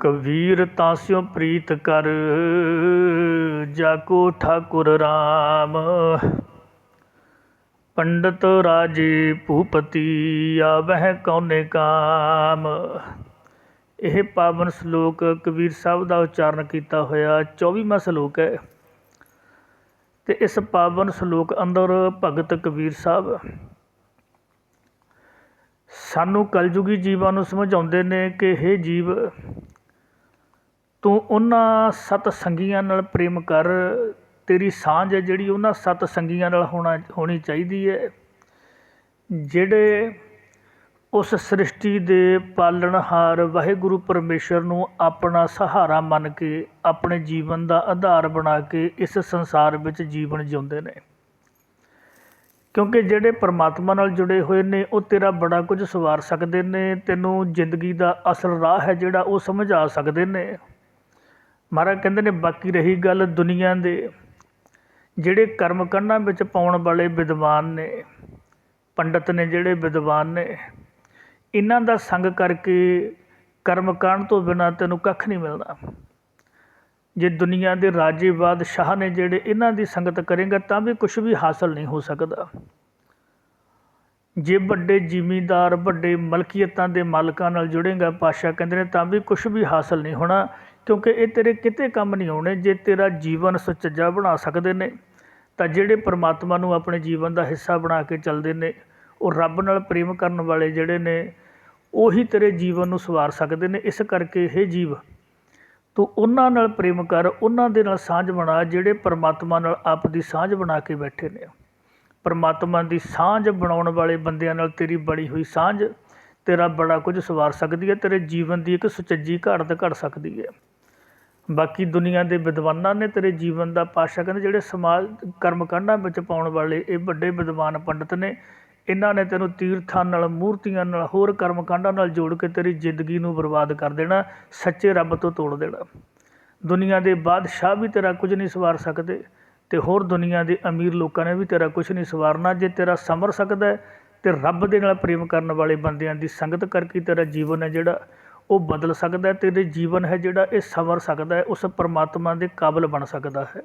ਕਬੀਰ ਤਾਸਿਓ ਪ੍ਰੀਤ ਕਰ ਜਾਕੋ ਠਾਕੁਰ ਰਾਮ। ਪੰਡਤ ਰਾਜੇ ਭੂਪਤੀ ਆਵਹਿ ਕਉਨੇ ਕਾਮ। ਇਹ ਪਾਵਨ ਸ਼ਲੋਕ ਕਬੀਰ ਸਾਹਿਬ ਦਾ ਉਚਾਰਨ ਕੀਤਾ ਹੋਇਆ 24ਵਾਂ ਸ਼ਲੋਕ ਹੈ। ਤੇ ਇਸ ਪਾਵਨ ਸ਼ਲੋਕ ਅੰਦਰ ਭਗਤ ਕਬੀਰ ਸਾਹਿਬ ਸਾਨੂੰ ਕਲਯੁਗੀ ਜੀਵਾਂ ਨੂੰ ਸਮਝਾਉਂਦੇ ਨੇ ਕਿ ਇਹ ਜੀਵ ਤੂੰ ਉਹਨਾਂ ਸਤ ਸੰਗੀਆਂ ਨਾਲ ਪ੍ਰੇਮ ਕਰ। ਤੇਰੀ ਸਾਂਝ ਹੈ ਜਿਹੜੀ ਉਹਨਾਂ ਸਤ ਸੰਗੀਆਂ ਨਾਲ ਹੋਣਾ, ਹੋਣੀ ਚਾਹੀਦੀ ਹੈ। ਜਿਹੜੇ ਉਸ ਸ੍ਰਿਸ਼ਟੀ ਦੇ ਪਾਲਣਹਾਰ ਵਾਹਿਗੁਰੂ ਪਰਮੇਸ਼ਰ ਨੂੰ ਆਪਣਾ ਸਹਾਰਾ ਮੰਨ ਕੇ, ਆਪਣੇ ਜੀਵਨ ਦਾ ਆਧਾਰ ਬਣਾ ਕੇ ਇਸ ਸੰਸਾਰ ਵਿੱਚ ਜੀਵਨ ਜਿਉਂਦੇ ਨੇ। ਕਿਉਂਕਿ ਜਿਹੜੇ ਪਰਮਾਤਮਾ ਨਾਲ ਜੁੜੇ ਹੋਏ ਨੇ, ਉਹ ਤੇਰਾ ਬੜਾ ਕੁਝ ਸਵਾਰ ਸਕਦੇ ਨੇ। ਤੈਨੂੰ ਜ਼ਿੰਦਗੀ ਦਾ ਅਸਲ ਰਾਹ ਹੈ ਜਿਹੜਾ ਉਹ ਸਮਝਾ ਸਕਦੇ ਨੇ। ਮਹਾਰਾਜ ਕਹਿੰਦੇ ਨੇ, ਬਾਕੀ ਰਹੀ ਗੱਲ ਦੁਨੀਆ ਦੇ, ਜਿਹੜੇ ਕਰਮ ਕੰਡਾਂ ਵਿੱਚ ਪਾਉਣ ਵਾਲੇ ਵਿਦਵਾਨ ਨੇ, ਪੰਡਤ ਨੇ ਜਿਹੜੇ ਵਿਦਵਾਨ ਨੇ, ਇਹਨਾਂ ਦਾ ਸੰਗ ਕਰਕੇ ਕਰਮ ਕਾਂਡ ਤੋਂ ਬਿਨਾ ਤੈਨੂੰ ਕੱਖ ਨਹੀਂ ਮਿਲਦਾ। ਜੇ ਦੁਨੀਆ ਦੇ ਰਾਜੇ ਬਾਦਸ਼ਾਹ ਨੇ ਜਿਹੜੇ ਇਹਨਾਂ ਦੀ ਸੰਗਤ ਕਰੇਗਾ, ਤਾਂ ਵੀ ਕੁਝ ਵੀ ਹਾਸਲ ਨਹੀਂ ਹੋ ਸਕਦਾ। ਜੇ ਵੱਡੇ ਜ਼ਿਮੀਂਦਾਰ, ਵੱਡੇ ਮਲਕੀਅਤਾਂ ਦੇ ਮਾਲਕਾਂ ਨਾਲ ਜੁੜੇਗਾ ਪਾਸ਼ਾ ਕਹਿੰਦੇ ਨੇ, ਤਾਂ ਵੀ ਕੁਝ ਵੀ ਹਾਸਲ ਨਹੀਂ ਹੋਣਾ। ਕਿਉਂਕਿ ਇਹ ਤੇਰੇ ਕਿਤੇ ਕੰਮ ਨਹੀਂ ਆਉਣੇ, ਜੇ ਤੇਰਾ ਜੀਵਨ ਸੁਚੱਜਾ ਬਣਾ ਸਕਦੇ ਨੇ, ਤਾਂ ਜਿਹੜੇ ਪਰਮਾਤਮਾ ਨੂੰ ਆਪਣੇ ਜੀਵਨ ਦਾ ਹਿੱਸਾ ਬਣਾ ਕੇ ਚੱਲਦੇ ਨੇ, ਉਹ ਰੱਬ ਨਾਲ ਪ੍ਰੇਮ ਕਰਨ ਵਾਲੇ ਜਿਹੜੇ ਨੇ, ਉਹੀ ਤੇਰੇ ਜੀਵਨ ਨੂੰ ਸਵਾਰ ਸਕਦੇ ਨੇ। ਇਸ ਕਰਕੇ ਇਹ ਜੀਵ, ਤੂੰ ਉਹਨਾਂ ਨਾਲ ਪ੍ਰੇਮ ਕਰ, ਉਹਨਾਂ ਦੇ ਨਾਲ ਸਾਂਝ ਬਣਾ, ਜਿਹੜੇ ਪਰਮਾਤਮਾ ਨਾਲ ਆਪ ਦੀ ਸਾਂਝ ਬਣਾ ਕੇ ਬੈਠੇ ਨੇ। ਪਰਮਾਤਮਾ ਦੀ ਸਾਂਝ ਬਣਾਉਣ ਵਾਲੇ ਬੰਦਿਆਂ ਨਾਲ ਤੇਰੀ ਬਣੀ ਹੋਈ ਸਾਂਝ ਤੇਰਾ ਬੜਾ ਕੁਝ ਸਵਾਰ ਸਕਦੀ ਹੈ, ਤੇਰੇ ਜੀਵਨ ਦੀ ਇੱਕ ਸੁਚੱਜੀ ਘਾਟ ਘੜ ਸਕਦੀ ਹੈ। ਬਾਕੀ ਦੁਨੀਆ ਦੇ ਵਿਦਵਾਨਾਂ ਨੇ ਤੇਰੇ ਜੀਵਨ ਦਾ ਪਾਸ਼ਾ ਕਹਿੰਦੇ ਜਿਹੜੇ ਸਮਾਜ ਕਰਮ ਕਾਂਡਾਂ ਵਿੱਚ ਪਾਉਣ ਵਾਲੇ ਇਹ ਵੱਡੇ ਵਿਦਵਾਨ ਪੰਡਤ ਨੇ, ਇਹਨਾਂ ਨੇ ਤੈਨੂੰ ਤੀਰਥਾਂ ਨਾਲ, ਮੂਰਤੀਆਂ ਨਾਲ, ਹੋਰ ਕਰਮ ਕਾਂਡਾਂ ਨਾਲ ਜੋੜ ਕੇ ਤੇਰੀ ਜ਼ਿੰਦਗੀ ਨੂੰ ਬਰਬਾਦ ਕਰ ਦੇਣਾ, ਸੱਚੇ ਰੱਬ ਤੋਂ ਤੋੜ ਦੇਣਾ। ਦੁਨੀਆ ਦੇ ਬਾਦਸ਼ਾਹ ਵੀ ਤੇਰਾ ਕੁਝ ਨਹੀਂ ਸਵਾਰ ਸਕਦੇ ਤੇ ਹੋਰ ਦੁਨੀਆ ਦੇ ਅਮੀਰ ਲੋਕਾਂ ਨੇ ਵੀ ਤੇਰਾ ਕੁਝ ਨਹੀਂ ਸਵਾਰਨਾ। ਜੇ ਤੇਰਾ ਸਮਰ ਸਕਦਾ ਤੇ ਰੱਬ ਦੇ ਨਾਲ ਪ੍ਰੇਮ ਕਰਨ ਵਾਲੇ ਬੰਦਿਆਂ ਦੀ ਸੰਗਤ ਕਰਕੇ ਤੇਰਾ ਜੀਵਨ ਹੈ ਜਿਹੜਾ। ਉਹ ਬਦਲ ਸਕਦਾ ਤੇਰੇ ਜੀਵਨ ਹੈ ਜਿਹੜਾ, ਇਹ ਸਵਰ ਸਕਦਾ ਉਸ ਪਰਮਾਤਮਾ ਦੇ ਕਾਬਲ ਬਣ ਸਕਦਾ ਹੈ।